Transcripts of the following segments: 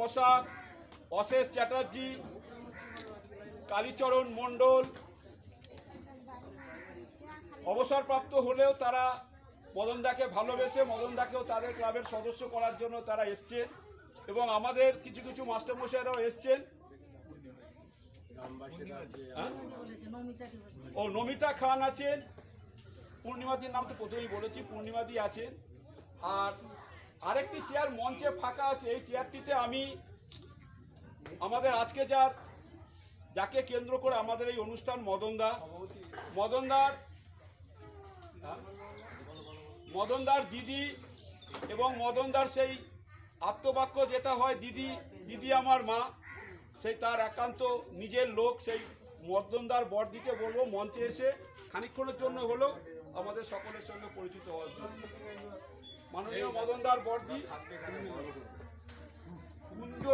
বসাক, অশেষ চ্যাটার্জি, কালীচরণ মণ্ডল। অবসরপ্রাপ্ত হলেও তারা মদনদাকে ভালোবেসে মদনদাকেও তাদের ক্লাবের সদস্য করার জন্য তারা এসছে এবং আমাদের কিছু কিছু মাস্টারমশাইরাও এসছেন? ও, নমিতা খান আছেন। পূর্ণিমাদির নাম তো প্রথমেই বলেছি, পূর্ণিমাদি আছেন। আর আরেকটি চেয়ার মঞ্চে ফাঁকা আছে, এই চেয়ারটিতে আমি আমাদের আজকে যার, যাকে কেন্দ্র করে আমাদের এই অনুষ্ঠান মদনদা মদনদার মদনদার দিদি এবং মদনদার সেই আত্মবাক্য যেটা হয়, দিদি দিদি আমার মা, সেই তার একান্ত নিজের লোক, সেই মদনদার বরদিকে বলব, মঞ্চে এসে খানিক্ষণের জন্য হলেও আমাদের সকলের সঙ্গে পরিচিত হওয়ার জন্য। মাননীয় মদনদার বরদি কুঞ্জ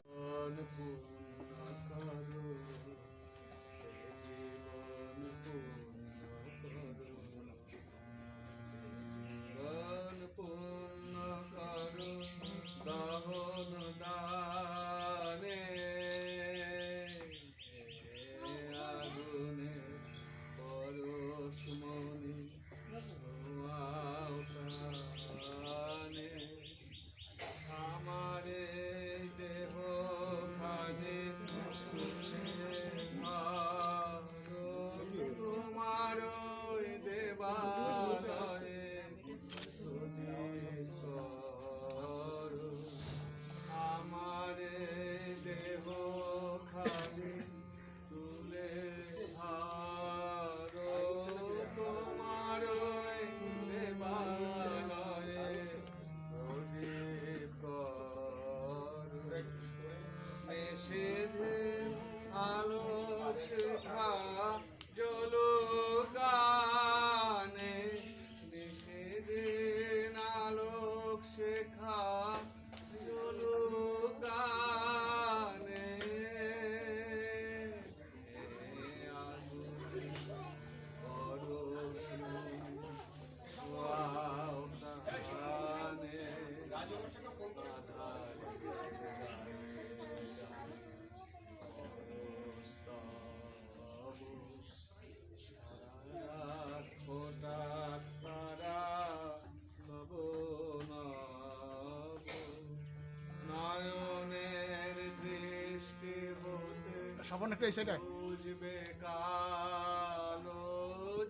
সামান্য একটু এই সাইডে বুঝবে কালো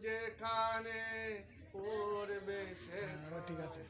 যেখানে পড়বে সে ঠিক আছে।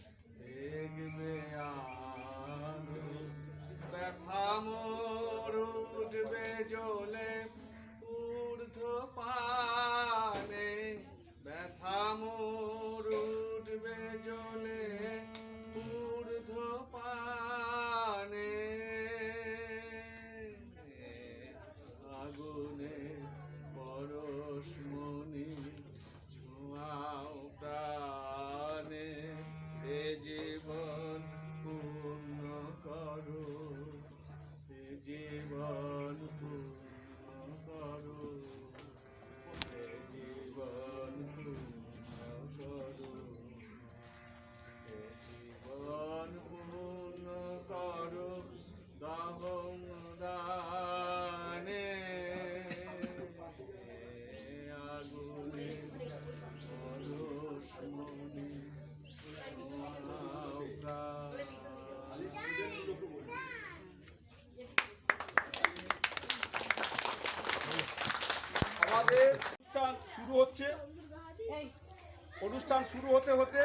শুরু হতে হতে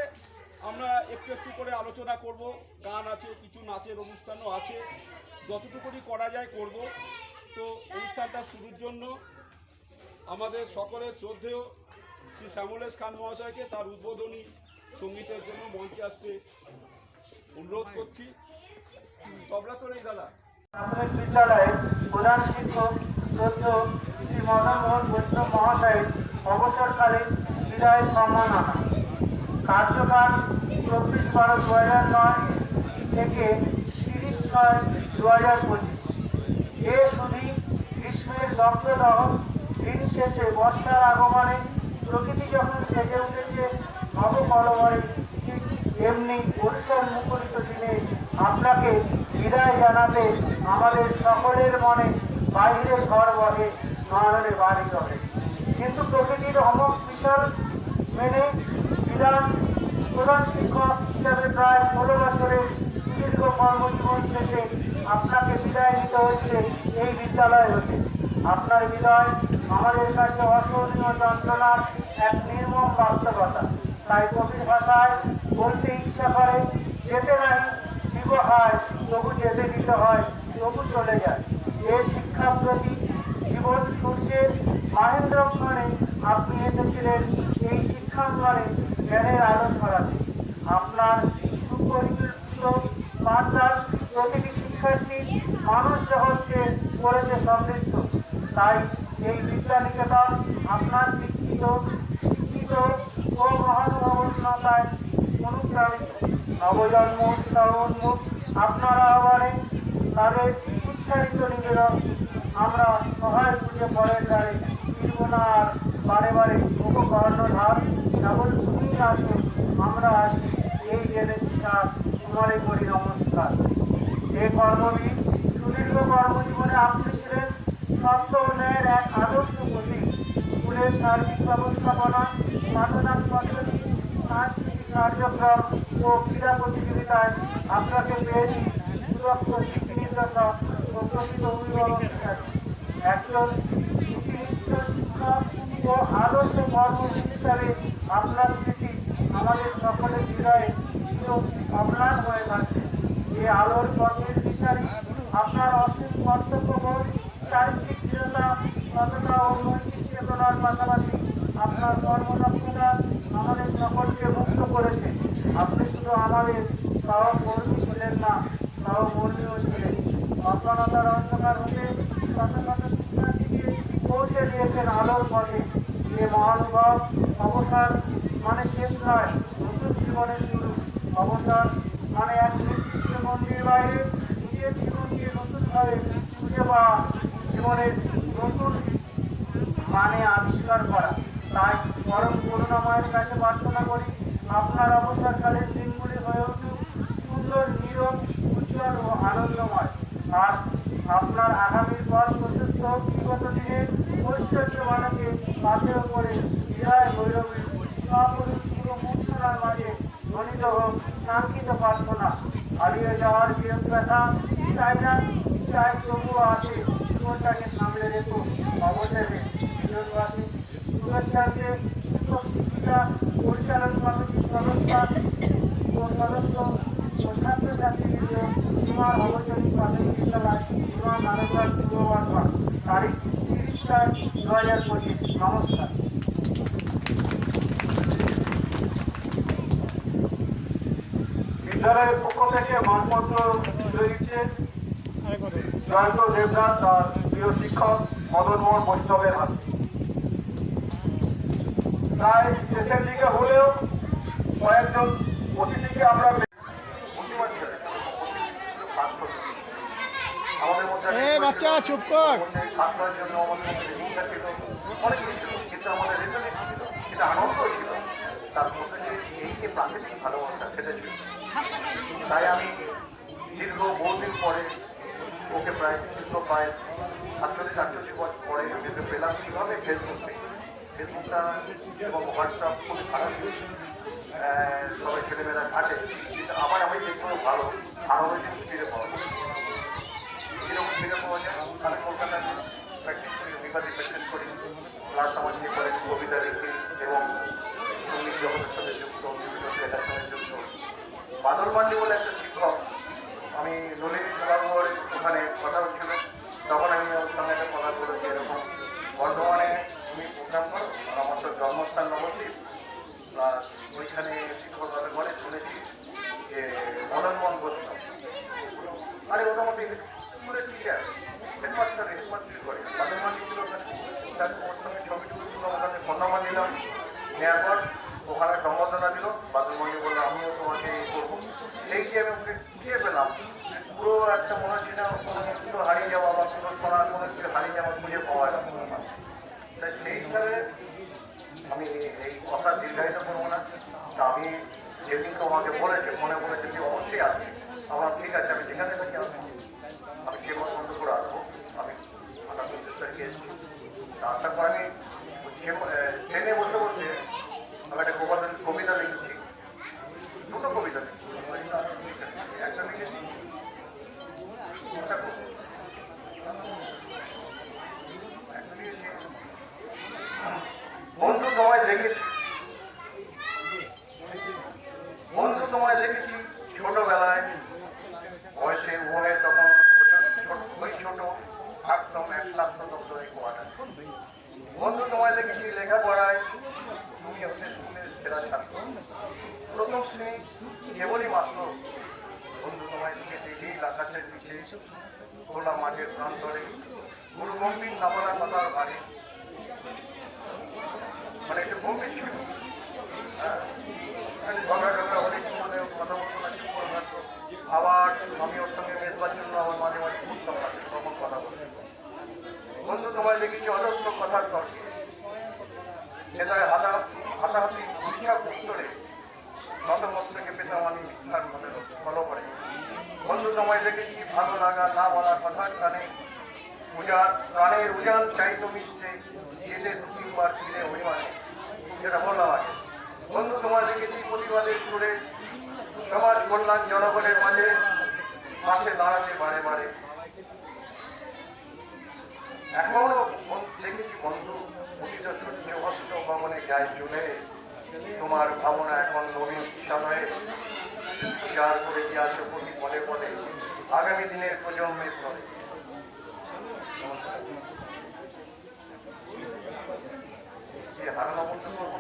আমরা একটু একটু করে আলোচনা করব। গান আছে, কিছু নাচের অনুষ্ঠানও আছে। যতটুকুনি করা যায় করব। তো অনুষ্ঠানটা শুরুর জন্য আমাদের সকলের শ্রদ্ধেয় শ্রী শ্যামলেশ খান মহাশয়কে তার উদ্বোধনী সঙ্গীতের জন্য মঞ্চে আসতে অনুরোধ করছি। তবলা তো নেই দাদা। প্রাথমিক বিদ্যালয়ের প্রধান শিক্ষক শ্রদ্ধ শ্রী মদন মোহন বৈষ্ণব মহাশয়ের অবসরকালে বিদায় কার্যকাল চব্বিশ বারো দু হাজার নয় থেকে তিরিশ ছয় দু হাজার পঁচিশ। এ শুধু গ্রীষ্মের দগ্ধদহ দিন শেষে বর্ষার আগমনে প্রকৃতি যখন সেজে উঠেছে নবকলবরে ঠিক এমনি পরিষ্কার মুখরিত দিনে আপনাকে বিদায় জানাতে আমাদের সকলের মনে বাইরে ঝড় বহে নয়নে বাড়ি হবে। কিন্তু প্রকৃতির অমক বিশাল প্রধান শিক্ষক হিসাবে প্রায় ষোলো বছরের দীর্ঘ কর্মজীবন শেষে আপনাকে বিদায় নিতে হচ্ছে এই বিদ্যালয় হতে আপনার বিদায় আমাদের কাছে অসহনীয় যন্ত্রণার এক নির্মম বাস্তবতা তাই কবির ভাষায় বলতে ইচ্ছা করে যেতে নাই দিব হয় তবু যেতে দিতে হয় তবু চলে যায় এ শিক্ষা প্রতি জীবন সূর্যের মাহেন্দ্রক্ষণে আপনি এসেছিলেন এই শিক্ষাঙ্গনে জ্ঞানের আলো ছড়াতে আপনার সুপরিকল্পিত বার্তার প্রতিটি শিক্ষার্থী মানুষ জগৎকে করেছে সমৃদ্ধ। তাই এই বিদ্যানিকেতন আপনার শিক্ষিত শিক্ষিত ও মহানুভবনতায় অনুপ্রাণিত। নবজন্ম উৎসাহোন্মুখ আপনার আহ্বানে তাদের উৎসাহিত নিবেদন আমরা সহায় খুঁজে পরের দ্বারে আর বারে বারে উপকর্ণধার কেবল তুমি আমরা আসি। এই জেনে শিকার তোমারে করি নমস্কার এ কর্মবীর সুদীর্ঘ কর্মজীবনে আপনি ছিলেন সত্য উন্নয়নের এক আদর্শ প্রতীক। স্কুলের সার্বিক ব্যবস্থাপনা, পাঠদান পদ্ধতি, সাংস্কৃতিক কার্যক্রম ও ক্রীড়া প্রতিযোগিতায় আপনাকে পেয়েছি সুদক্ষ শিক্ষা নির্দেশক ও প্রকৃত অভিভাবক একজন শিক্ষক ও আদর্শ কর্মী হিসাবে আপনার স্মৃতি আমাদের সকলের হৃদয়ে অম্লান হয়ে থাকে। এই আলোর পথের বিচারে আপনার অসীম কর্তব্যবোধ চারিত্রিক দৃঢ়তা সততা ও নৈতিক চেতনার পাশাপাশি আপনার কর্মদক্ষতা আমাদের সকলকে মুক্ত করেছে। আপনি শুধু আমাদের সহকর্মী ছিলেন না সহকর্মীও ছিলেন অজ্ঞানতার অন্ধকার হতে শত শত শিক্ষার্থীকে পৌঁছে দিয়েছেন আলোর পথে যে মহানুভব অবসর মানে শেষ নয় নতুন জীবনের শুরু অবসর মানে এক নির্দিষ্ট মন্দির বাইরে নিজের জীবনকে নতুনভাবে খুঁজে পাওয়া জীবনের নতুন মানে আবিষ্কার করা তাই পরম করুণাময়ের কাছে প্রার্থনা করি আপনার অবসরকালের দিনগুলি হয়ে উঠুক সুন্দর নীরব উজ্জ্বল ও আনন্দময় আর আপনার আগামীর পথ প্রশস্ত হোক বিগত দিনের ঐশ্বর্য মানকে পাথেয় করে বিরায় ভৈরবী সপুরুষ পুরো মূর্ছনার মাঝে ধ্বনিত হোক কাঙ্ক্ষিত প্রার্থনা হারিয়ে চাই না চাই তবুও আসে জীবনটাকে সামলে রেখো অবশেষে জীবনবাসী পরিচালন সদস্য তারিখ তিরিশ চার দু হাজার পঁচিশ নমস্কার। বিদ্যালয়ের পক্ষ থেকে মানপত্র তুলে দিচ্ছে জয়ন্ত দেবনাথ তার প্রিয় শিক্ষক মদন মোহন বৈষ্ণবের হাতে। প্রায় শেষের দিকে হলেও কয়েকজন অতিথিকে আমরা বাচ্চা চুপ কর। আমাদের আনন্দ ছিল। তার মধ্যে এই যে প্রাকৃতিক ভালোবাসা সেটা ছিল। তাই আমি দীর্ঘ বহুদিন পরে ওকে প্রায় দীর্ঘ প্রায় সাতচল্লিশ, আটচল্লিশ বছর পরে ওকে পেলাম। কীভাবে ফেসবুক ফেসবুকটা এবং হোয়াটসঅ্যাপ খুবই খারাপ সবাই ছেলেমেয়েরা ঘাটে। কিন্তু আমার আমি দেখব ভালো। আরও ফিরে পাওয়া ফিরে পাওয়া যায়? কলকাতায় প্র্যাকটিস করি বিবাদী প্র্যাকটিস করি। প্লাস আমার যে কলেজ কবিতা লিখি এবং সংগীত জগতের সাথে যুক্ত বিভিন্ন লেখার সঙ্গে যুক্ত বাদল পান্ডে বলে একটা শিক্ষক আমি নলিনী সভাগর ওখানে কথা হচ্ছিল তখন আমি ওর সঙ্গে একটা কথা বলেছি এরকম বর্ধমানে তুমি প্রোগ্রাম করো, আর আমার তো জন্মস্থান নবদ্বীপ। ওইখানে শিক্ষকতা করে শুনেছি যে মদন মোহন বৈষ্ণব আরে ওটা মধ্যে স্কুলের টিচার হেডমাস্টার হেডমাস্টার করে। তাদের মানে ছিল ওখানে। তার ওর সঙ্গে ছবি টবি কাছে ফোন নিলাম নেওয়ার পর எங்களுக்கு দেখেছি ভালো লাগা না বলা কথার কানে উজান প্রাণের উজান চাইতো মিশতে যেতে দু তিনবার ফিরে অভিমানে। যেটা বললাম আগে বন্ধু, তোমার দেখেছি প্রতিবাদের সুরে সমাজ কল্যাণ জনগণের মাঝে পাশে দাঁড়াতে বারে বারে। এখনও দেখেছি বন্ধু, অতীত সূর্য অস্ত ভবনে যায় চলে। তোমার ভাবনা এখন নবীন বিষয়ে বিচার করে দিয়ে আসো প্রতি পদে পদে আগামী দিনের প্রজন্মের পরে। সে হারানো বন্ধ করব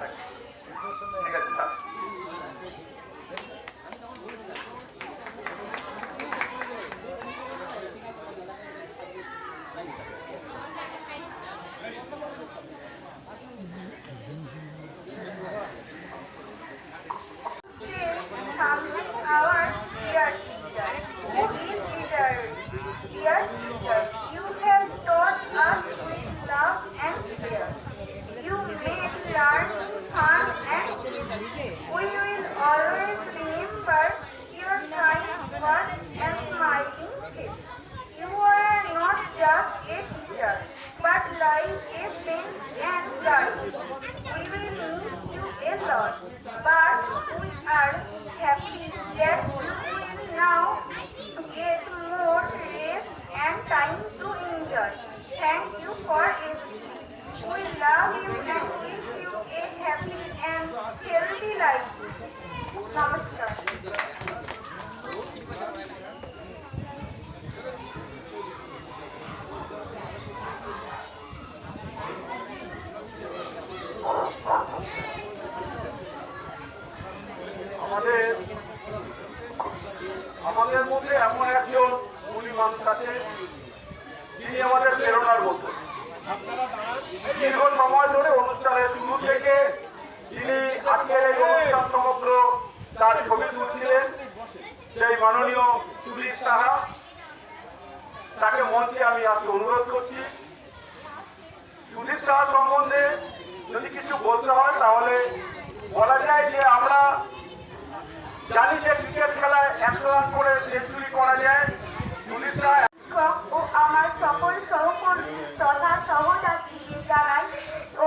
তথা সহযাত্রীকে জানাই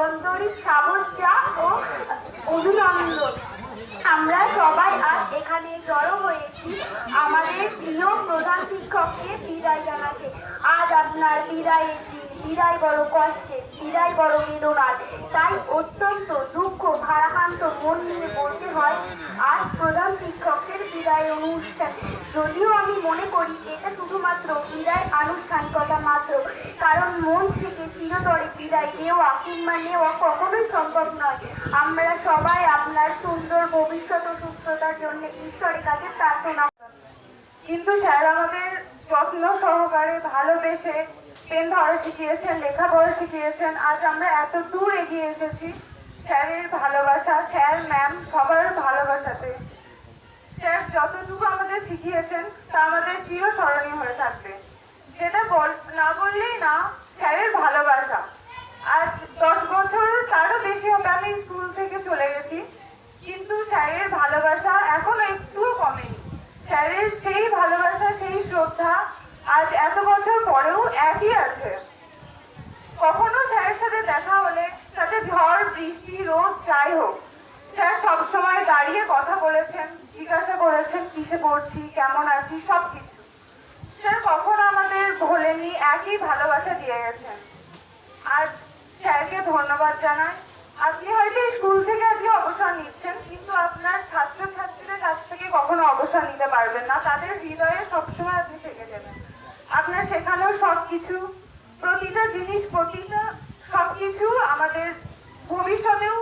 অন্তরিক সাবজ্জা ও অভিনন্দন। আমরা সবাই আজ এখানে জড়ো হয়েছি আমাদের প্রিয় প্রধান শিক্ষককে বিদায় জানাতে। আজ আপনার বিদায়ের দিন। বিদায় বড় কষ্টে, বিদায় বড় বেদনার। তাই অত্যন্ত দুঃখ, ভারাক্রান্ত মন নিয়ে বলতে হয়, আজ প্রধান শিক্ষকের বিদায় অনুষ্ঠান। যদিও আমি মনে করি এটা শুধুমাত্র বিদায় আনুষ্ঠানিকতা মাত্র কারণ মন থেকে চিরতরে বিদায় দেওয়া কিংবা নেওয়া কখনোই সম্ভব নয়। আমরা সবাই আপনার সুন্দর ভবিষ্যৎ ও সুস্থতার জন্য ঈশ্বরের কাছে প্রার্থনা কিন্তু স্যার আমাদের যত্ন সহকারে ভালোবেসে পেন ধরা শিখিয়েছেন লেখাপড়া শিখিয়েছেন। আজ আমরা এত দূর এগিয়ে এসেছি স্যারের ভালোবাসা, স্যার ম্যাম সবার ভালোবাসাতে। স্যার, যতটুকু আমাদের শিখিয়েছেন, তা আমাদের চিরস্মরণীয় হয়ে থাকবে। যেটা বল, না বললেই না, স্যারের ভালোবাসা। আজ দশ বছর, তারও বেশি হবে। আমি স্কুল থেকে চলে গেছি। কিন্তু স্যারের ভালোবাসা এখনও একটুও কমেনি। স্যারের সেই ভালোবাসা, সেই শ্রদ্ধা আজ এত বছর পরেও একই আছে। কখনো স্যারের সাথে দেখা হলে তাতে ঝড়, বৃষ্টি, রোদ, যাই হোক, স্যার সবসময় দাঁড়িয়ে কথা বলেছেন, জিজ্ঞাসা করেছেন, কিসে পড়ছি, কেমন আছি সব কিছু স্যার, কখনো আমাদের ভোলেনি একই ভালোবাসা দিয়ে গেছেন। আজ স্যারকে ধন্যবাদ জানাই। আপনি হয়তো স্কুল থেকে আজকে অবসর নিচ্ছেন, কিন্তু আপনার ছাত্রছাত্রীদের কাছ থেকে কখনো অবসর নিতে পারবেন না। তাদের হৃদয়ে সবসময় আপনি থেকে যাবেন। আপনার শেখানো সব কিছু প্রতিটা জিনিস, প্রতিটা সব কিছু আমাদের ভবিষ্যতেও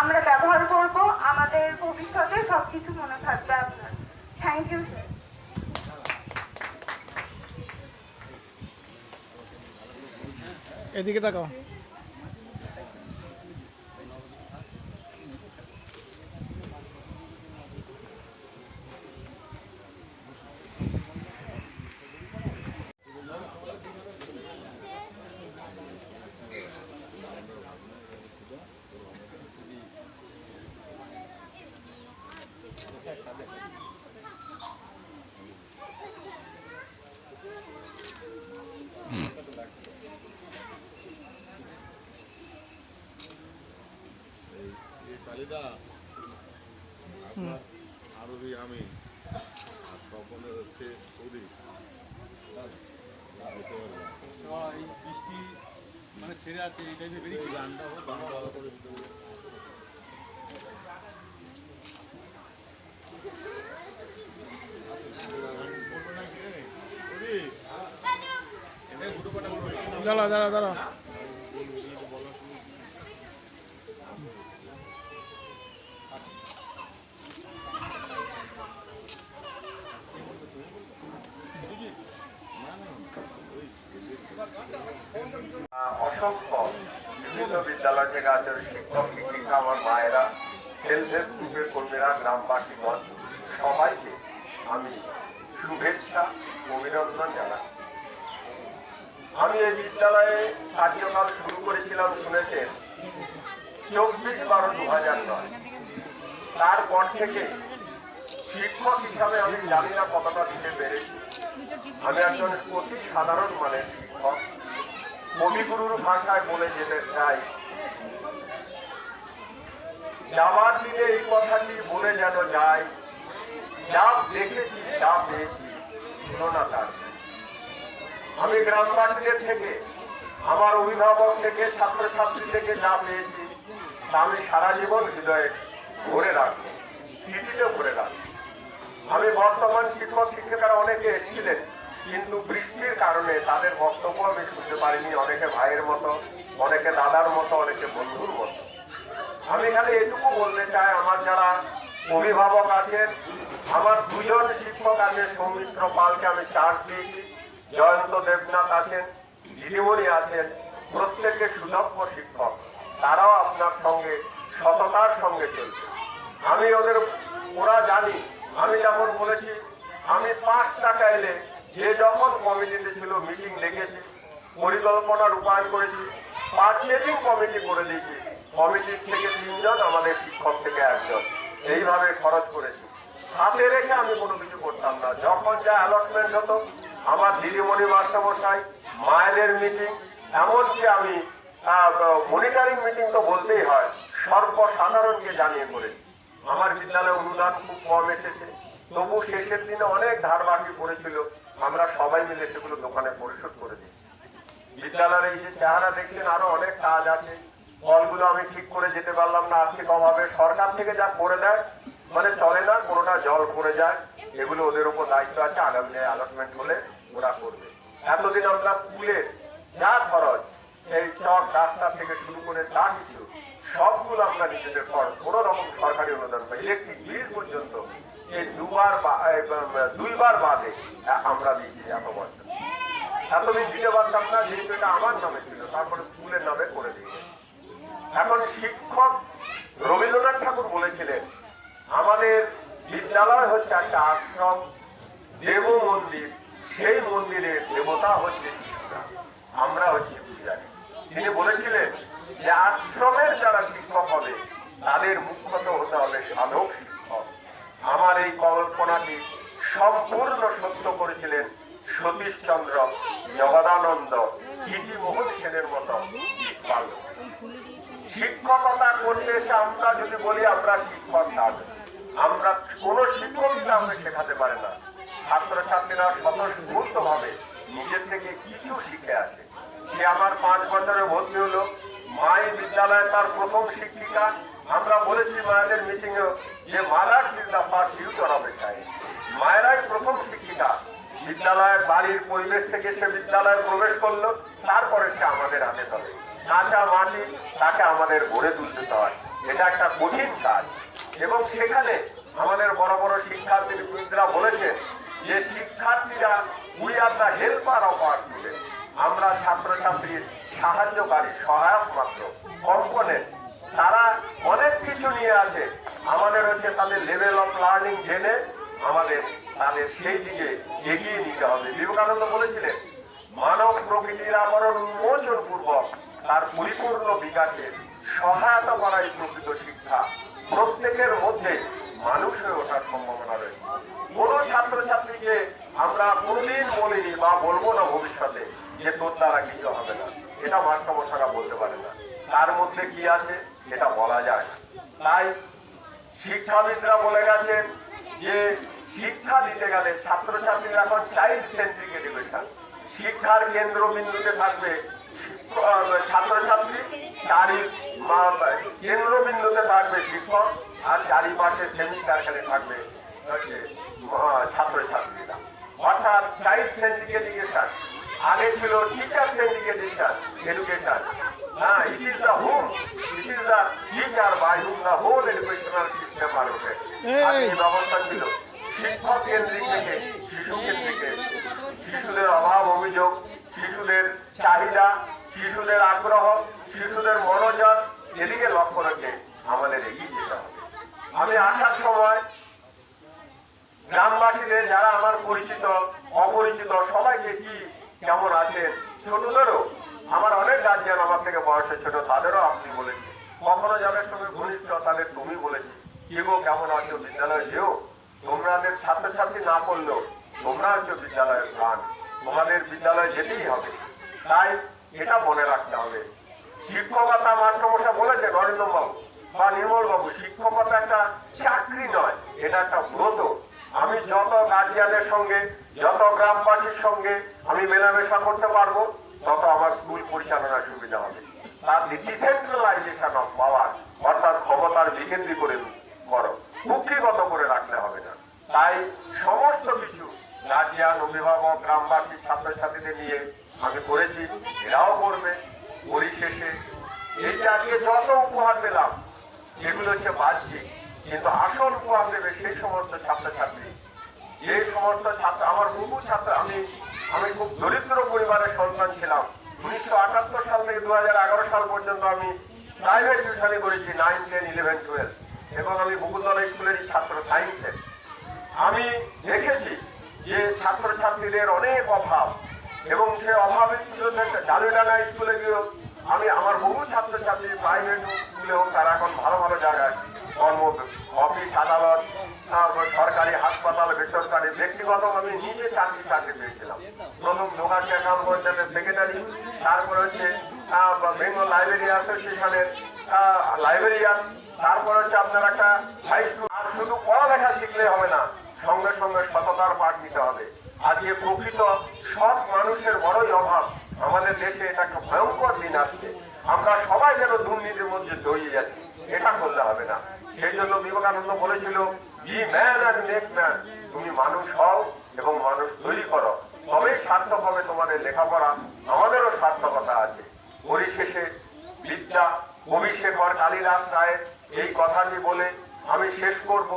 আমরা ব্যবহার করব। আমাদের ভবিষ্যতে সব কিছু মনে থাকবে আপনার। থ্যাংক ইউ স্যার এদিকে তাকাও। আপনার আরবি আমি আর হচ্ছে সৌদি। এই বৃষ্টি মানে ছেড়ে আছে এই টাইমে বেরিয়ে গানটা হোক গানটা ভালো করে দিতে হবে। দাঁড়া দাঁড়া দাঁড়া। অসংখ্য আমি এই বিদ্যালয়ে কার্যকাল শুরু করেছিলাম, শুনেছেন, চব্বিশ বারো দু হাজার নয়। তারপর থেকে শিক্ষক হিসাবে আমি জানি না কতটা দিতে পেরেছি আমি একজন অতি সাধারণ মানের শিক্ষক। কবিগুরুর ভাষায় বলে যেতে চাই। যাওয়ার দিনে এই কথাটি বলে যেন যায় যা দেখেছি, যা পেয়েছি তুলনা তার। আমি গ্রামবাসীদের থেকে, আমার অভিভাবক থেকে, ছাত্রছাত্রী থেকে যা পেয়েছি, তা আমি সারা জীবন হৃদয়ে ভরে রাখব, স্মৃতিতে ভরে রাখব। আমি বর্তমান শিক্ষক শিক্ষিকারা অনেকে এসেছিলেন কিন্তু বৃষ্টির কারণে তাদের বক্তব্য আমি শুনতে পারিনি, অনেকে ভাইয়ের মতো, অনেকে দাদার মতো, অনেকে বন্ধুর মতো। আমি খালি এটুকু বলতে চাই, আমার যারা অভিভাবক আছেন, আমার দুজন শিক্ষক আছেন, সৌমিত্র পালকে আমি চার্জ দিয়েছি, জয়ন্ত দেবনাথ আছেন, দিদিমণি আছেন প্রত্যেকে সুদক্ষ শিক্ষক, তারাও আপনার সঙ্গে, সততার সঙ্গে চলছে আমি ওদের, ওরা জানি, আমি যেমন বলেছি, আমি পাঁচ টাকা এলে যে যখন কমিটিতে ছিল মিটিং ডেকেছি, পরিকল্পনা রূপায়ণ করেছি পার্চেজিং কমিটি করে দিয়েছি। কমিটির থেকে তিনজন, আমাদের শিক্ষক থেকে একজন। এইভাবে খরচ করেছি। হাতে রেখে আমি কোনো কিছু করতাম না। যখন যা অ্যালটমেন্ট হতো, আমার দিদিমণি মাস্টারমশাই, মায়েদের মিটিং এমনকি আমি মনিটারিং মিটিং তো বলতেই হয়, সর্বসাধারণকে জানিয়ে করেছি। আমার বিদ্যালয়ে অনুদান খুব কম এসেছে। তবু শেষের দিনে অনেক ধার বাকি পড়েছিল আমরা সবাই মিলে সেগুলো দোকানে পরিশোধ করে দিই। বিদ্যালয়ের এই যে চেহারা দেখছেন, আরও অনেক কাজ আছে। কলগুলো আমি ঠিক করে যেতে পারলাম না, আর্থিক অভাবে। সরকার থেকে যা করে দেয় মানে চলে না, কোনোটা জল পড়ে যায়, এগুলো ওদের উপর দায়িত্ব আছে আগামী অ্যালটমেন্ট হলে ওরা করবে। এতদিন আমরা স্কুলের যা খরচ, এই চক রাস্তা থেকে শুরু করে যা কিছু, সবগুলো আমরা নিজেদের খরচ, কোনো রকম সরকারি অনুদান পাই ইলেকট্রিক বিল পর্যন্ত এই দুবার দুইবার বাদে আমরা দিয়েছি এত বছর। এতদিন দিতে পারতাম না, যেহেতু এটা আমার নামে ছিল, তারপরে স্কুলের নামে করে দিয়েছে। এখন শিক্ষক রবীন্দ্রনাথ ঠাকুর বলেছিলেন, আমাদের বিদ্যালয় হচ্ছে একটা আশ্রম, দেব মন্দির, সেই মন্দিরের দেবতা হচ্ছে আমরা হচ্ছে পূজারী। তিনি বলেছিলেন যে, আশ্রমের যারা শিক্ষক হবে, তাদের মুখ্যত হতে হবে সাধক আমার এই কল্পনাটি সম্পূর্ণ সত্য করেছিলেন সতীশচন্দ্র জগদানন্দ গীতি মোহন সেনের মতো। শিক্ষকতা করতে এসে আমরা যদি বলি, আমরা শিক্ষক কাজ আমরা কোন শিক্ষককে আমরা শেখাতে পারে না। ছাত্রছাত্রীরা স্বতঃস্ফূর্ত ভাবে নিজের থেকে কিছু শিখে আসে। সে আমার পাঁচ বছরে ভর্তি হলো মায়ের বিদ্যালয়ে তার প্রথম শিক্ষিকা আমরা বলেছি মায়েদের মিটিং এ যে mothers is the first future of মায়েরাই প্রথম শিক্ষিকা। বিদ্যালয়ের বাড়ির পরিবেশ থেকে সে বিদ্যালয়ে প্রবেশ করল, তারপরে সে আমাদের হাতে ধরে। কাঁচা মাটি, তাকে আমাদের গড়ে তুলতে হয়। এটা একটা কঠিন কাজ। এবং সেখানে আমাদের বড় বড় শিক্ষার্থীরা বলেছেন যে শিক্ষার্থীরা we are the helper of our student আমরা ছাত্রছাত্রীর সাহায্যকারী সহায়ক মাত্র, কম্পোনেন্ট। তারা অনেক কিছু নিয়ে আছে আমাদের হচ্ছে তাদের লেভেল অফ লার্নিং জেনে আমাদের, তাদের সেই দিকে এগিয়ে নিতে হবে। বিবেকানন্দ বলেছিলেন, মানব প্রকৃতির আবরণ উন্মোচন পূর্বক তার পরিপূর্ণ বিকাশে সহায়তা করাই প্রকৃত শিক্ষা। প্রত্যেকের মধ্যে মানুষ হয়ে ওঠার সম্ভাবনা রয়েছে। কোন ছাত্রছাত্রীকে আমরা কোনদিন বলিনি বা বলব না ভবিষ্যতে যে তোর দ্বারা কিছু হবে না। এটা মাস্টারমশারা বলতে পারে না। তার মধ্যে কি আছে? এটা বলা যায় তাই শিক্ষাবিদরা বলে গেছেন যে শিক্ষা দিতে গেলে ছাত্রছাত্রীরা এখন চাইল্ড সেন্ট্রিক এডুকেশন শিক্ষার কেন্দ্রবিন্দুতে থাকবে আহ, ছাত্রছাত্রী চারি মা- কেন্দ্রবিন্দুতে থাকবে শিক্ষক আর চারিপাশে সেমিস্টারখানে থাকবে হচ্ছে, আহ, ছাত্রছাত্রীরা অর্থাৎ চাইল্ড সেন্ট্রিক এডুকেশন আগে ছিল টিচার সেন্ট্রিক এডুকেশন এডুকেশন হ্যাঁ it is the home it is the teacher by hmm the whole educational system আর ওঠে আগে এই ব্যবস্থা ছিল শিক্ষক কেন্দ্রিক থেকে শিশু কেন্দ্রিক শিশুদের অভাব অভিযোগ শিশুদের চাহিদা শিশুদের আগ্রহ শিশুদের মনোযোগ এদিকে লক্ষ্য রেখে আমাদের এগিয়ে যেতে হবে আমি আসার সময় গ্রামবাসীদের যারা আমার পরিচিত অপরিচিত সবাইকে কি কেমন আছেন ছোটদেরও আমার অনেক গার্জিয়ান আমার থেকে বয়সে ছোট তাদেরও আপনি বলেছেন। কখনো যাদের সঙ্গে ঘনিষ্ঠ, তাদের তুমি বলেছি। কি গো, কেমন আছো বিদ্যালয়ে যেও তোমাদের ছাত্রছাত্রী না পড়লেও তোমরা হচ্ছে বিদ্যালয়ের প্রাণ। তোমাদের বিদ্যালয়ে যেতেই হবে। তাই এটা মনে রাখতে হবে। শিক্ষকতা মাস্টারমশা বলেছে নরেন্দ্র বাবু বা নির্মল বাবু শিক্ষকতা একটা চাকরি নয়, এটা একটা ব্রত। আমি যত গার্জিয়ানের সঙ্গে, যত গ্রামবাসীর সঙ্গে আমি মেলামেশা করতে পারব, তত আমার স্কুল পরিচালনার সুবিধা হবে। তার ডিসেন্ট্রালাইজেশন অফ পাওয়ার অর্থাৎ ক্ষমতার বিকেন্দ্রী করে কুক্ষিগত করে রাখলে হবে না। তাই সমস্ত কিছু গার্জিয়ান অভিভাবক, গ্রামবাসী, ছাত্রছাত্রীদের নিয়ে আমি করেছি, এরাও করবে। পরিশেষে এই যে আজকে যত উপহার পেলাম, এগুলো হচ্ছে বাহ্যিক, কিন্তু আসল উপহার দেবে সেই সমস্ত ছাত্রছাত্রী। যে সমস্ত ছাত্র, আমার বহু ছাত্র, আমি আমি খুব দরিদ্র পরিবারের সন্তান ছিলাম। উনিশশো আটাত্তর থেকে দু সাল পর্যন্ত আমি প্রাইভেট টিউশনে করেছি নাইন টেন ইলেভেন টুয়েলভ এবং আমি বকুলতলা স্কুলেরই ছাত্র সায়েন্সে আমি দেখেছি যে ছাত্রছাত্রীদের অনেক অভাব। এবং সে অভাবের ডালুডাঙ্গা স্কুলে গিয়েও আমি আমার বহু ছাত্রছাত্রী প্রাইভেট স্কুলে হোক, তারা এখন ভালো ভালো জায়গায় কর্ম অফিস, আদালত সরকারি হাসপাতাল, বেসরকারি, ব্যক্তিগত আমি নিজে চাকরি চাকরি পেয়েছিলাম। প্রথম দোকান অ্যাকাউন্ট পঞ্চায়েতের সেক্রেটারি তারপরে হচ্ছে বেঙ্গল লাইব্রেরি অ্যাসোসিয়েশনের লাইব্রেরিয়ান তারপরে হচ্ছে আপনার একটা হাই স্কুল আর শুধু পড়ালেখা শিখলে হবে না, সঙ্গে সঙ্গে সততার পাঠ নিতে হবে। আজকে প্রকৃত সৎ মানুষের বড়ই অভাব। আমাদের দেশে এটা একটা ভয়ঙ্কর দিন আসছে। আমরা সবাই যেন দুর্নীতির মধ্যে জড়িয়ে যাচ্ছি এটা করলে হবে না। সেই জন্য বিবেকানন্দ বলেছিল বি ম্যান আর মেক ম্যান তুমি মানুষ হও এবং মানুষ তৈরি করো। তবেই সার্থক হবে তোমাদের লেখাপড়া, আমাদেরও সার্থকতা আছে। পরিশেষে বিদ্যা কবিশেখর কালিদাস রায়ের এই কথাটি বলে আমি শেষ করব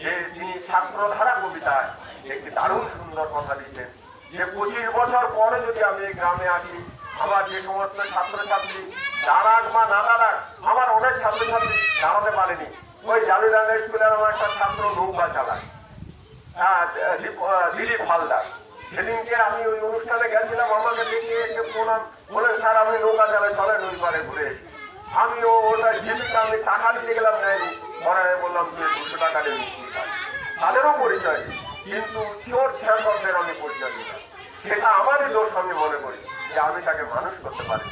যে তিনি ছাত্রধারা কবিতায় একটি দারুণ সুন্দর কথা দিচ্ছেন যে পঁচিশ বছর পরে যদি আমি এই গ্রামে আসি, আমার যে সমস্ত ছাত্রছাত্রী দাঁড়াক বা না দাঁড়াক আমার অনেক ছাত্রছাত্রী দাঁড়াতে পারেনি। ওই জালুডাঙ্গা স্কুলের আমার একটা ছাত্র নৌকা চালায় দিলীপ হালদার। সেদিনকে আমি ওই অনুষ্ঠানে গেছিলাম, আমাকে দেখে এসে প্রণাম বলেন, স্যার, আমি নৌকা চালাই চলে নদী পারে ঘুরে এসি। আমি ও ওটা জীবিকা আমি টাকা দিতে গেলাম নেয়নি আমি বললাম যে দুশো টাকা দিয়ে তাদেরও পরিচয়, কিন্তু চোর ছেড়কদের আমি পরিচয় দিই। সেটা আমারই দোষ, আমি মনে করি, যে আমি তাকে মানুষ করতে পারি।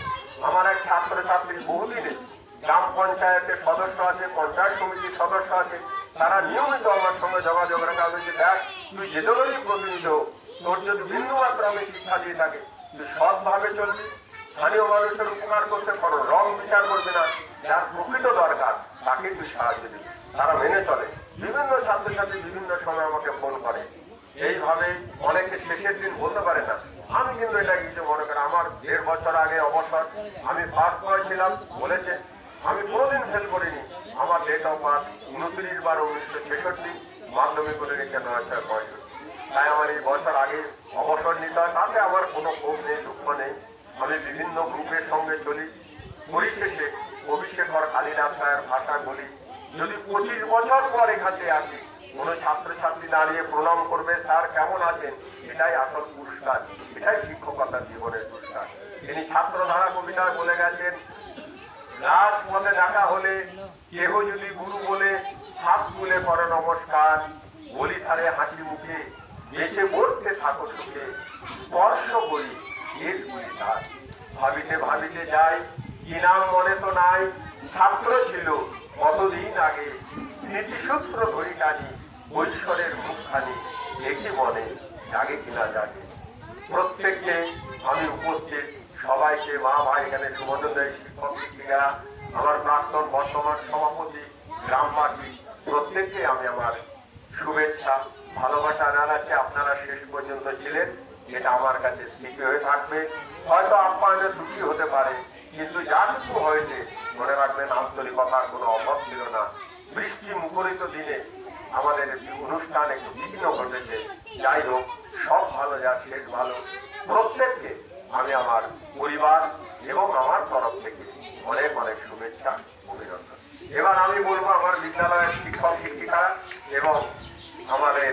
আমার এক ছাত্র ছাত্রী বহুদিনে গ্রাম পঞ্চায়েতের সদস্য আছে, পঞ্চায়েত সমিতির সদস্য আছে। তারা নিয়মিত আমার সঙ্গে যোগাযোগ রাখা। যে দেখ, তুই যে দলেরই প্রতিনিধি তোর যদি বিন্দু মাত্র আমি শিক্ষা দিয়ে থাকি সৎভাবে চলবি স্থানীয় মানুষের উপকার করতে পারো রং বিচার করবে না, যার প্রকৃত দরকার, তাকে তুই সাহায্য দিবি। তারা মেনে চলে। বিভিন্ন ছাত্রছাত্রী বিভিন্ন সময় আমাকে ফোন করে। এইভাবে অনেকে শেষের দিন বলতে পারে না। আমি কিন্তু এটা কিছু মনে করি আমার দেড় বছর আগে অবসর, আমি ফার্স্ট করেছিলাম, বলেছে, আমি কোনোদিন ফেল করিনি। আমার ডেট অফ বার্থ উনত্রিশ বার উনিশশো ছেষট্টি, মাধ্যমিক করে রেখে নয় ছয় পঁয়ষট্টি তাই আমার এই বছর আগে অবসর নিতে হয়। তাতে আমার কোনো ক্ষোভ নেই, দুঃখ নেই। আমি বিভিন্ন গ্রুপের সঙ্গে চলি। পরিশেষে অভিষেকর কালীনাথ রায়ের ভাষা বলি। যদি পঁচিশ বছর পর এখানে আসি, কোনো ছাত্রছাত্রী দাঁড়িয়ে প্রণাম করবে, স্যার, কেমন আছেন? এটাই আসল পুরস্কার। এটাই শিক্ষকতার জীবনের পুরস্কার। তিনি ছাত্রধারা কবিতায় বলে গেছেন রাজপথে ডাকা হলে কেহ যদি গুরু বলে, হাত তুলে করে নমস্কার। বলি থারে হাসি মুখে। বেঁচে মরতে থাকো সুখে। স্পর্শ করি দেশ তার। ভাবিতে ভাবিতে যাই, কি নাম মনে তো নাই। ছাত্র ছিল কতদিন আগে। স্মৃতিসূত্র ধরি টানি, ঐশ্বরের মুখখানি দেখি মনে, জাগে কিনা জাগে। প্রত্যেককে আমি উপস্থিত, সবাইকে মা ভাই এখানে সুবোধন দেয় শিক্ষক শিক্ষিকারা আমার প্রাক্তন বর্তমান সভাপতি, গ্রামবাসী, প্রত্যেককে আমি আমার শুভেচ্ছা ভালোবাসা জানাচ্ছি আপনারা শেষ পর্যন্ত ছিলেন এটা আমার কাছে স্মৃতি হয়ে থাকবে। হয়তো আপ্যায়নের ত্রুটি হতে পারে, কিন্তু যাটুকু হয়েছে, মনে রাখবেন আন্তরিকতার কোনো অভাব ছিল না। বৃষ্টি মুখরিত দিনে আমাদের একটি অনুষ্ঠান, একটু বিঘ্ন ঘটেছে। যাই হোক, সব ভালো, যা শেষ ভালো। প্রত্যেককে আমি আমার পরিবার এবং আমার তরফ থেকে অনেক অনেক শুভেচ্ছা, অভিনন্দন। এবার আমি বলব আমার বিদ্যালয়ের শিক্ষক শিক্ষিকা এবং আমাদের